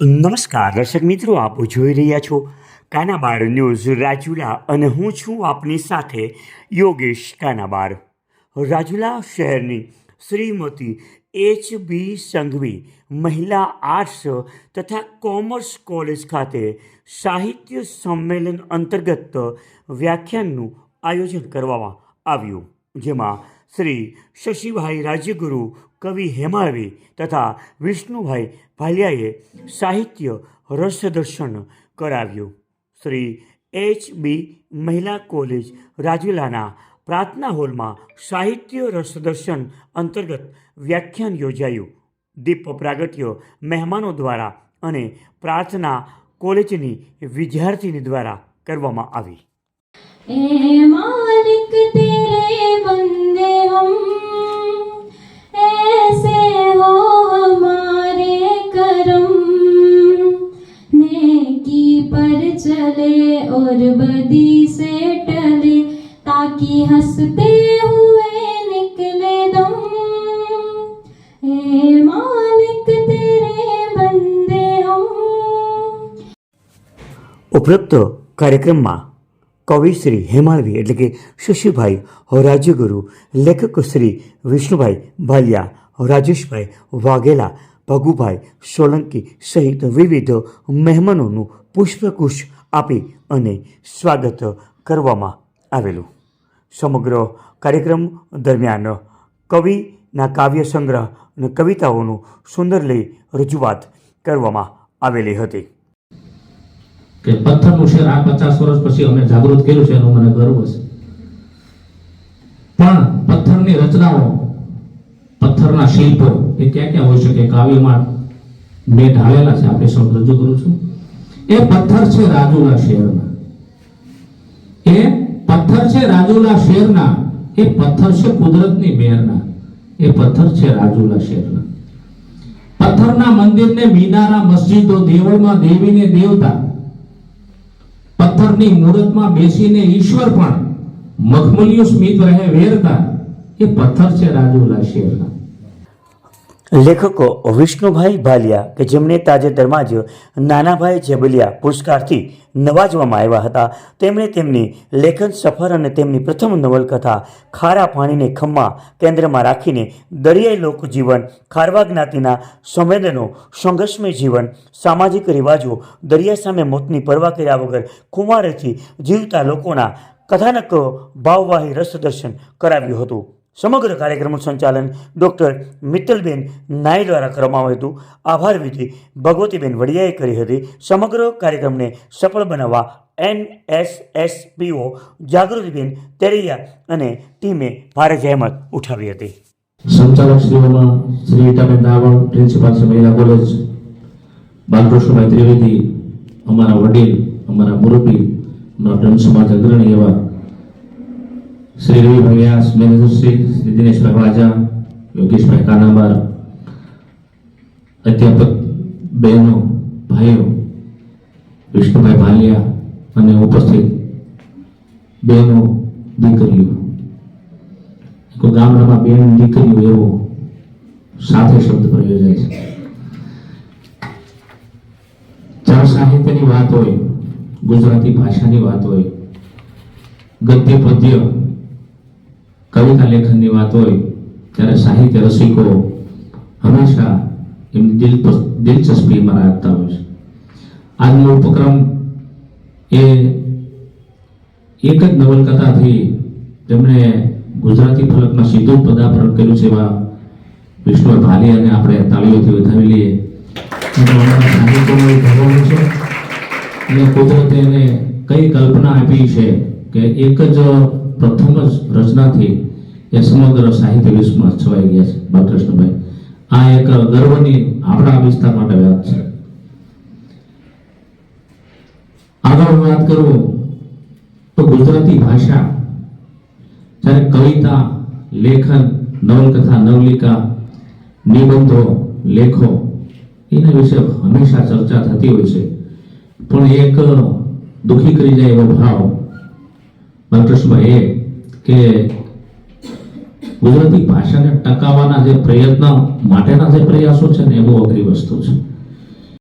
નમસ્કાર, દર્શક મિત્રો, આપ જોઈ રહ્યા છો કાનાબાર ન્યૂઝ રાજુલા અને હું છું આપની સાથે યોગેશ કાનાબાર. રાજુલા શહેરની શ્રીમતી એચ બી સંઘવી, મહિલા આર્ટ્સ તથા કોમર્સ કોલેજ ખાતે સાહિત્ય સંમેલન અંતર્ગત વ્યાખ્યાનનું આયોજન કરવામાં આવ્યું, જેમાં શ્રી શશીભાઈ રાજ્યગુરુ કવિ હેમાળવી તથા વિષ્ણુભાઈ ભાલિયાએ સાહિત્ય રસદર્શન કરાવ્યું. શ્રી એચ બી મહિલા કોલેજ રાજુલાના પ્રાર્થના હોલમાં સાહિત્ય રસદર્શન અંતર્ગત વ્યાખ્યાન યોજાયું. દીપ પ્રાગટ્ય મહેમાનો દ્વારા અને પ્રાર્થના કોલેજની વિદ્યાર્થીની દ્વારા કરવામાં આવી. पर चले और बदी से टले ताकि हंसते हुए निकले दम ए मालिक तेरे बंदे हम ઉપરોક્ત કાર્યક્રમમાં કવિ શ્રી હેમાળવી એટલે કે શશીભાઈ રાજ્યગુરુ લેખક શ્રી વિષ્ણુભાઈ ભાલિયા રાજેશભાઈ વાઘેલા ભગુભાઈ સોલંકી સહિત વિવિધ મહેમાનોનું પુષ્પગુચ્છ આપી અને સ્વાગત કરવામાં આવેલું. સમગ્ર કાર્યક્રમ દરમિયાન કવિના કાવ્ય સંગ્રહ અને કવિતાઓનું સુંદર લઈ રજૂઆત કરવામાં આવેલી હતી. કે પથ્થરનું શેર આ પચાસ વર્ષ પછી અમે જાગૃત કર્યું છે એનો મને ગર્વ છે. પણ પથ્થરની રચનાઓ પથ્થરના શિલ્પો એ ક્યાં ક્યાં હોઈ શકે કાવ્યમાં મેં ઢાળેલા છે? આપણે શબ્દ રજૂ કરું છું. એ પથ્થર છે રાજુલા શહેરના. એ પથ્થર છે રાજુલા શહેરના. એ પથ્થર છે કુદરતની મેરના. એ પથ્થર છે રાજુલા શહેરના. પથ્થરના મંદિરને મિનારા મસ્જિદો દેવળમાં દેવીને દેવતા. પથ્થરની મૂર્તમાં બેસીને ઈશ્વર પણ મખમલિયું સ્મિત રહે વેરતા. એ પથ્થર છે રાજુલા શેરના. લેખકો વિષ્ણુભાઈ ભાલિયા કે જેમને તાજેતરમાં જ નાનાભાઈ જેબલિયા પુરસ્કારથી નવાજવામાં આવ્યા હતા, તેમણે તેમની લેખન સફર અને તેમની પ્રથમ નવલકથા ખારા પાણીને ખમ્મા કેન્દ્રમાં રાખીને દરિયાઈ લોકજીવન, ખારવા જ્ઞાતિના સંવેદનો, સંઘર્ષમય જીવન, સામાજિક રિવાજો, દરિયા સામે મોતની પરવા કર્યા વગર કુમારેથી જીવતા લોકોના કથાનક ભાવવાહી રસદર્શન કરાવ્યું હતું. સમગ્ર કાર્યક્રમનું સંચાલન ડૉક્ટર મિત્તલબેન નાય દ્વારા કરવામાં આવ્યું હતું. આભાર વિધિ ભગવતીબેન વડિયાએ કરી હતી. સમગ્ર કાર્યક્રમને સફળ બનાવવા એન એસ એસ પીઓ જાગૃતિબેન તેરૈયા અને ટીમે ભારે જહેમત ઉઠાવી હતી. સંચાલક શ્રીઓમાં શ્રી વિટાબેન દાવણ પ્રિન્સિપાલ શ્રી મહિલા કોલેજ, બાલકૃષ્ણભાઈ ત્રિવેદી, અમારા વડીલ, અમારા મુરબી, અમારા બ્રહ્મ સમાજ અગ્રણી એવા શ્રી રવિ ભવ્યા મેનેજર શ્રી દિનેશભાઈ વાજા યોગેશભાઈ કાનાબાર અધ્યાપક બહેનો ભાઈઓ વિષ્ણુભાઈ ભાલિયા અને ઉપસ્થિત બહેનો, દીકરીઓ. ગામડામાં બેન દીકરીઓ એવો સાથે શબ્દ પ્રયોજાય છે. ચાર સાહિત્યની વાત હોય, ગુજરાતી ભાષાની વાત હોય, ગદ્ય, પદ્ય કવિતા લેખનની વાત હોય, ત્યારે સાહિત્ય રસિકો હંમેશા એમની દિલ દિલચસ્પીમાં રાખતા હોય છે. આજનો ઉપક્રમ એ એક જ નવલકથાથી તેમણે ગુજરાતી ફલકમાં સીધું પદાર્પણ કર્યું છે એવા વિષ્ણુ ભાલિયાને આપણે તાળીઓથી વધાવી લઈએ. ભગવાન છે. અને કુદરતે એને કઈ કલ્પના આપી છે કે એક જ પ્રથમ જ રચનાથી એ સમગ્ર સાહિત્ય વિશ્વમાં છવાઈ ગયા છે, બાલકૃષ્ણભાઈ. આ એક ગર્વની આપણા વિસ્તાર માટે વાત છે. આગળ વાત કરું તો ગુજરાતી ભાષા જ્યારે કવિતા, લેખન, નવલકથા, નવલિકા, નિબંધો, લેખો એના વિશે હંમેશા ચર્ચા થતી હોય છે. પણ એક દુઃખી કરી જાય એવો ભાવ બાલકૃષ્ણભાઈ એ કે ગુજરાતી ભાષાને ટકાવવાના જે પ્રયત્ન માટેના જે પ્રયાસો છે ને, એ બહુ અઘરી વસ્તુ છે.